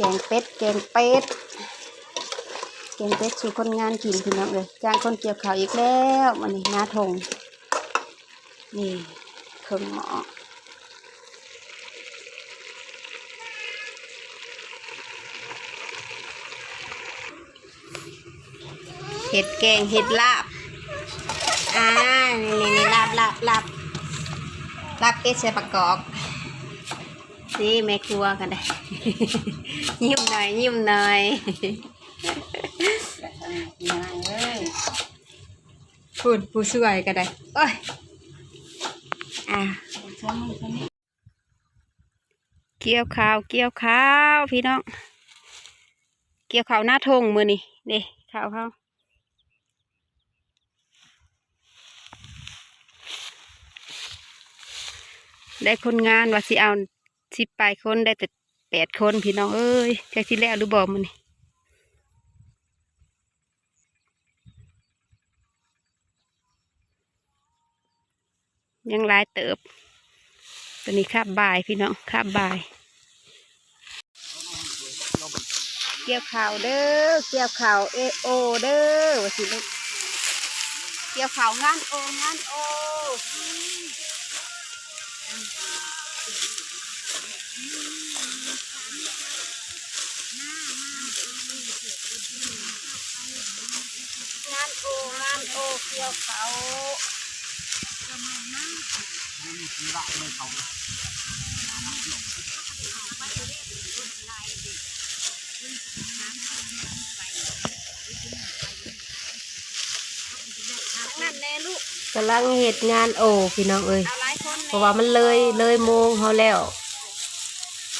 กงเป็ด แกงเป็ด แกงเป็ดสู่คนงานกินพี่น้องเลยจ้างคนเกี่ยวข้าวอีกแล้วมันนี่นาทงนี่เครื่องหมอเห็ดแกงเห็ดลาบ อ่า นี่นี่ลาบลาบลาบลาบเป็ดใส่ประกอบ นี่แม่ครัวกันได้ ยิ้มหน่อยยิ้มหน่อยนางเอ้ยพูดผู้ช่วยก็ได้โอ้ยอะฉันนี่ฉันนี่เกี่ยวข้าวเกี่ยวข้าวพี่น้องเกี่ยวข้าวหน้าทงมือนี่เด้ข้าวเขาได้คนงานว่าสิเอา สิไปลายคนได้แต่แปดคนพี่น้องเอ้ยแค่ที่แล้วหรือบอกมันนี่ยังลายเติบตอนนี้คาบบ่ายพี่น้องคาบบ่าย เกี่ยวข่าวเด้อ เกี่ยวข่าวเอโอเด้อวสิลูกเกี่ยวข่าวงานโองานโอ งานโองานโอเกี่ยวเขาวนั่นแน่ลูกกำลังเหตุงานโอ้พี่น้องเอ้ยเอาหลายคนเพราะว่ามันเลยเลยโมงเขาแล้ว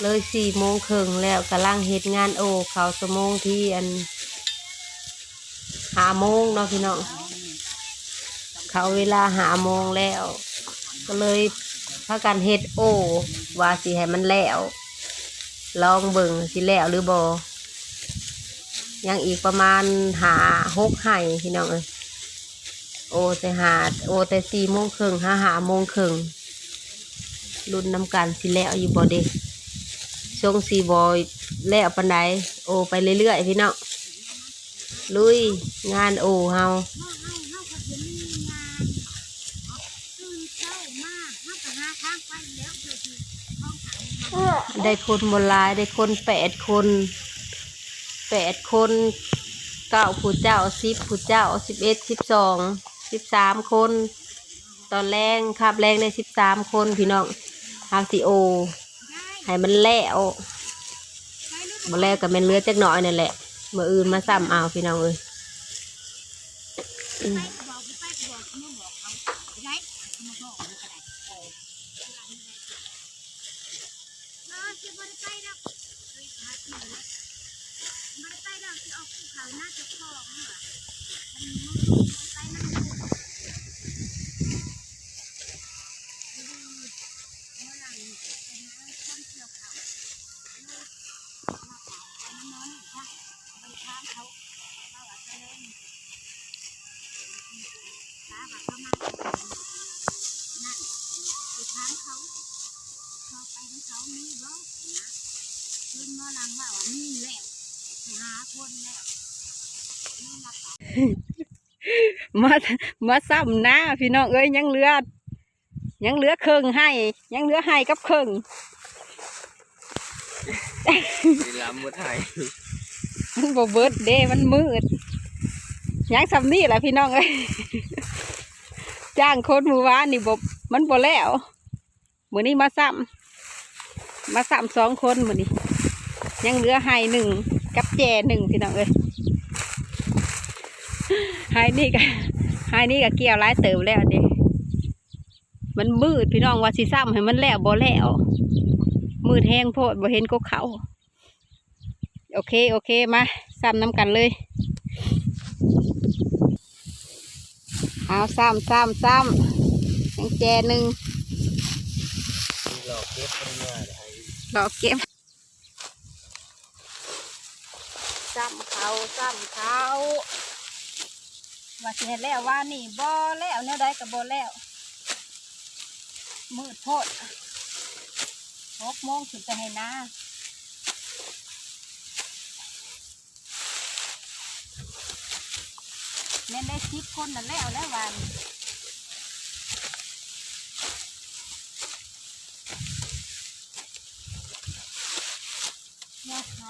เลยสี่โมงครึ่งแล้วกำลังเหตุงานโอ้เขาสมงที่อันหาโมงเนาะพี่น้อง เขาเวลาหาโมงแล้ว ก็เลยพากันเฮ็ดโอว่าสิให้มันแล้ว ลองเบิ่งสิแล้วหรือบอยังอีกประมาณหาหกไห่พี่น้องเอ้ยโอแต่หาโอแต่สี่โมงครึ่งห้าหาโมงครึ่งรุ่นนำกันสิแล้วอยู่บ่เด็กช่วงสี่บอยแล้วปันไดโอไปเรื่อยๆพี่น้องลุยงานโอเฮา ได้คนบนลายได้คนแปดคนแปดคนเก้าผู้เจ้าสิบผู้เจ้าสิบเอ็ดสิบสองสิบสามคน ตอนแรงคาบแรงในสิบสามคนพี่น้องฮาซิโอให้มันแล้วบ่แล้วก็แมันเลือจักหน่อยนั่นแหละเมื่ออื่นมาซ้ำเอาพี่น้องเอ้ย อื มมามาซ้ำหน้าพี่น้องเอ้ยยังเหลือยังเหลือเครื่องให้ ยังเหลือให้กับเครื่องดีลำมุดไทยมันบ่เบิดเด้มันมืดยังซ้ำนี่แหละพี่น้องเอ้ยจ้างคนหมู่บ้านนี่บ่มันบ่แล้วมื้อนี้มาซ้ำ มาซ้ำสองคนมื้อนี้ยังเหลือให้หนึ่งกับแจหนึ่งพี่น้องเอ้ยให้นี่ก็ให้นี่ก็เกี่ยวหลายเติมแล้วเด้มันมืดพี่น้องว่าสิซ้ำให้มันแล้วบ่แล้วมืดแห้งโพดบ่เห็นก็เขาโอเคโอเคมาซ้ำน้ำกันเลยเอาซ้ำซ้ำซ้ำยังแจหนึ่งหลอกเก็บป รอเก็บซ้ำเขาซ้ำเขาว่าเสร็แล้วว่านี่บ่แล้วเนี่ยได้กับบ่แล้ว มืดโพดหกโมงถึงจะให้นะเล่นได้ชิปคนนั่นแล้วแล้ววัน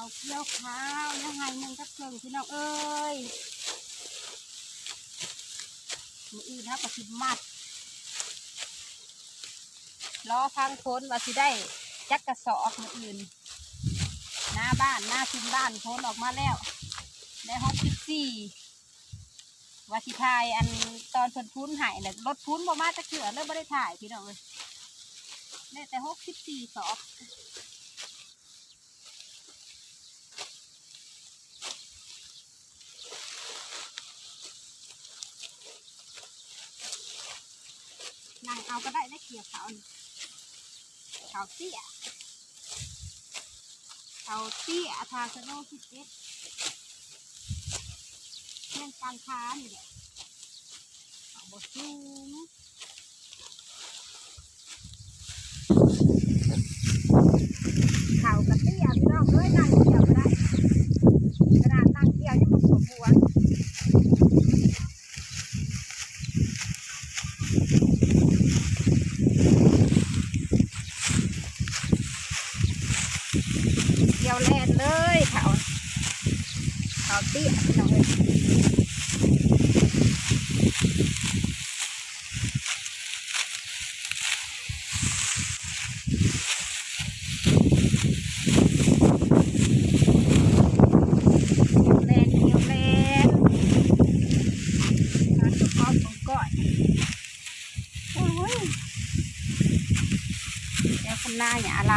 เกี่ยวขาวเกี่ยวขาวยังไงมึงกับเครื่องพี่น้องเอ้ยมืออื่นนะก็สิมัดรอฟังพ้นว่าสิได้จักกระสอบมืออื่น หน้าบ้านหน้าชุมบ้านพ้นออกมาแล้วได้หกสิบสี่วาสิทายอันตอนเพิ่นพุ้นหายน่ะรถพุ้นบ่มาจะเขือเลยบ่ได้ถ่ายพี่น้องเลยได้แต่หกสิบสี่สอบ นั่งเอาก็ได้ได้เกี่ยวเขานี่เขาเตี้ยเขาเตี้ยทาสโนสิบเอ็ดเรื่องการค้านี่แหละเอาบสูงเข่ากระเตี้ยพี่น้องเอ้ยนั่งเกี่ยวก็ได้ขนาดนั่งเกี่ยวยังมาปวดหัวเกี่ยวแลนเลยเขา เขาเตี้ยพี่น้อยแลนเดียวแลนการประกอบของก้อยโอ้ยแล้วคนหน้าอย่าอะไร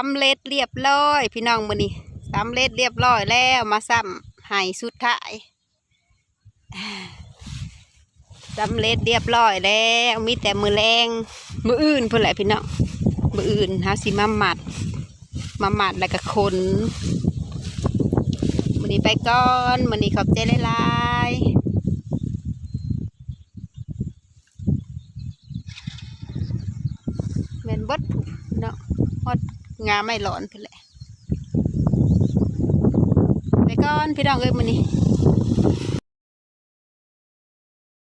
สำเร็จเรียบร้อย พี่น้องมือนี้สำเร็จเรียบร้อยแล้วมาซ้ำให้สุดท้ายอ่าสำเร็จเรียบร้อยแล้วมีแต่มือแรงมืออื่นเพื่อแหละพี่น้องมืออื่นหาสิมาหมัด มาหมัดแล้วก็คนมือนี้ไปก่อนมือนี้ขอบใจหลายๆแม่นบดเนาะฮอด งาไม่ร้อนเพื่อแหละไปก่อนพี่น้องเอ้ยมือนี้